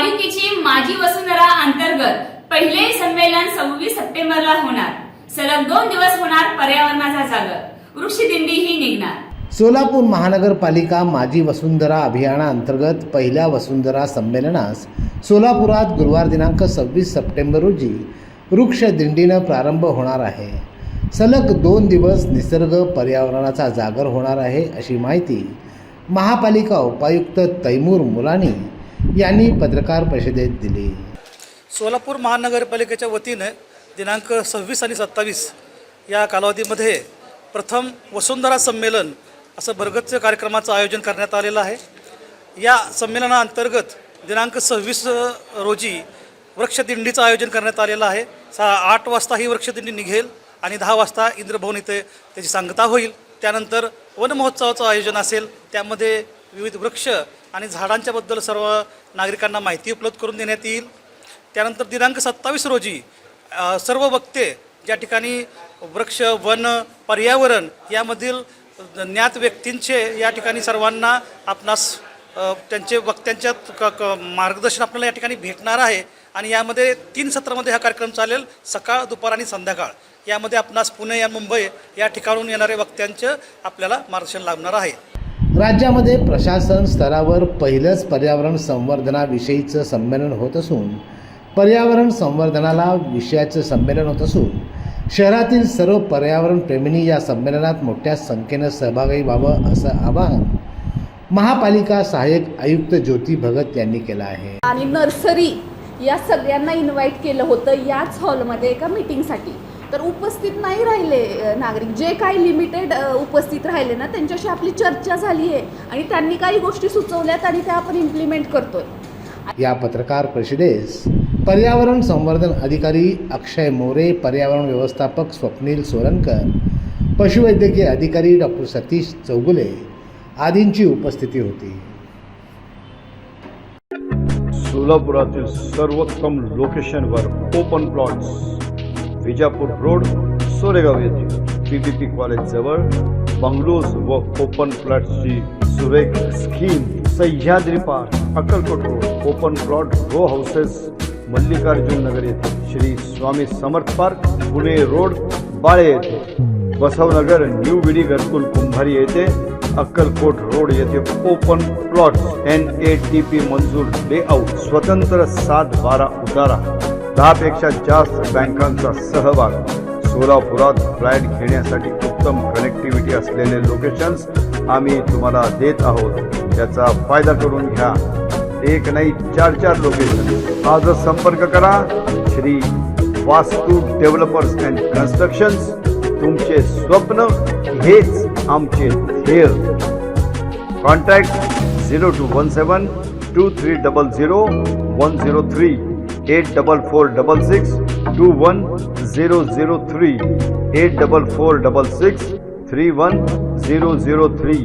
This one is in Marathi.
पालिकेची माझी वसुंधरा अंतर्गत पहिले संमेलन सव्वीस सप्टेंबरला होणार. सलग दोन दिवस होणार पर्यावरणाचा जागर. वृक्ष दिंडी ही निघणार. सोलापूर महानगरपालिका माजी वसुंधरा अभियानाअंतर्गत पहिल्या वसुंधरा संमेलनास सोलापुरात गुरुवार दिनांक सव्वीस सप्टेंबर रोजी वृक्ष दिंडीनं प्रारंभ होणार आहे. सलग दोन दिवस निसर्ग पर्यावरणाचा जागर होणार आहे अशी माहिती महापालिका उपायुक्त तैमूर मुलानी यांनी पत्रकार परिषदेत दिली. सोलापूर महानगरपालिकेच्या वतीने दिनांक सव्वीस आणि सत्तावीस या कालावधीमध्ये प्रथम वसुंधरा संमेलन असं भरगच्च कार्यक्रमाचं आयोजन करण्यात आलेलं आहे. या संमेलनाअंतर्गत दिनांक सव्वीस रोजी वृक्षदिंडीचं आयोजन करण्यात आलेलं आहे. सा आठ वाजता ही वृक्षदिंडी निघेल आणि दहा वाजता इंद्रभवन इथे त्याची सांगता होईल. त्यानंतर वनमहोत्सवाचं आयोजन असेल. त्यामध्ये विविध वृक्ष आणि झाडांच्याबद्दल सर्व नागरिकांना माहिती उपलब्ध करून देण्यात येईल. त्यानंतर दिनांक सत्तावीस रोजी सर्व वक्ते ज्या ठिकाणी वृक्ष वन पर्यावरण यामधील ज्ञात व्यक्तींचे या ठिकाणी सर्वांना आपणास त्यांचे वक्त्यांच्या क क मार्गदर्शन आपल्याला या ठिकाणी भेटणार आहे. आणि यामध्ये तीन सत्रामध्ये हा कार्यक्रम चालेल सकाळ दुपार आणि संध्याकाळ. यामध्ये आपणास पुणे या मुंबई या ठिकाणून येणाऱ्या वक्त्यांचं आपल्याला मार्गदर्शन लाभणार आहे. राज्यामध्ये प्रशासन स्तरावर पहिलंच पर्यावरण संवर्धनाविषयीचं संमेलन होत असून पर्यावरण संवर्धनाला विषयाचं संमेलन होत असून शहरातील सर्व पर्यावरण प्रेमींनी या संमेलनात मोठ्या संख्येनं सहभागी व्हावं असं आवाहन महापालिका सहाय्यक आयुक्त ज्योती भगत यांनी केलं आहे. आणि नर्सरी या सगळ्यांना इन्व्हाइट केलं होतं याच हॉलमध्ये एका मीटिंगसाठी तर उपस्थित नाही राहिले नागरिक. जे काही लिमिटेड उपस्थित राहिले ना त्यांच्याशी आपली चर्चा झाली आहे आणि त्यांनी काही गोष्टी सुचवल्यात आणि त्या आपण इम्प्लिमेंट करतोय. या पत्रकार परिषदेस पर्यावरण संवर्धन अधिकारी अक्षय मोरे पर्यावरण व्यवस्थापक स्वप्नील सोरनकर पशुवैद्यकीय अधिकारी डॉक्टर सतीश चौगुले आदींची उपस्थिती होती. सोलापुरातील सर्वोत्तम लोकेशनवर open plots Vijapur road Soregaon येथे. पीपीपी कॉलेज जवळ बंगलोज व ओपन प्लॉट्सची सुरेख scheme Sahyadri park Akkalkot road open plot row houses Mallikarjun Nagar येथे. श्री स्वामी समर्थ पार्क पुणे रोड बाळे येथे. बसवनगर न्यू विडी घरकुल कुंभारी येथे. अक्कलकोट रोड येथे open plot N A T P मंजूर लेआउट स्वतंत्र सात बारा उतारा. दहापेक्षा जास्त बँकांचा सहभाग. सोलापुरात फ्लॅट घेण्यासाठी उत्तम कनेक्टिव्हिटी असलेले लोकेशन्स आम्ही तुम्हाला देत आहोत. त्याचा फायदा करून घ्या. एक नाही चार चार लोकेशन आजच संपर्क करा. श्री वास्तू डेव्हलपर्स अँड कन्स्ट्रक्शन्स तुमचे स्वप्न हेच आमचे ध्येय. Contact zero two one seven two three double zero one zero three eight double four double six two one zero zero three eight double four double six three one zero zero three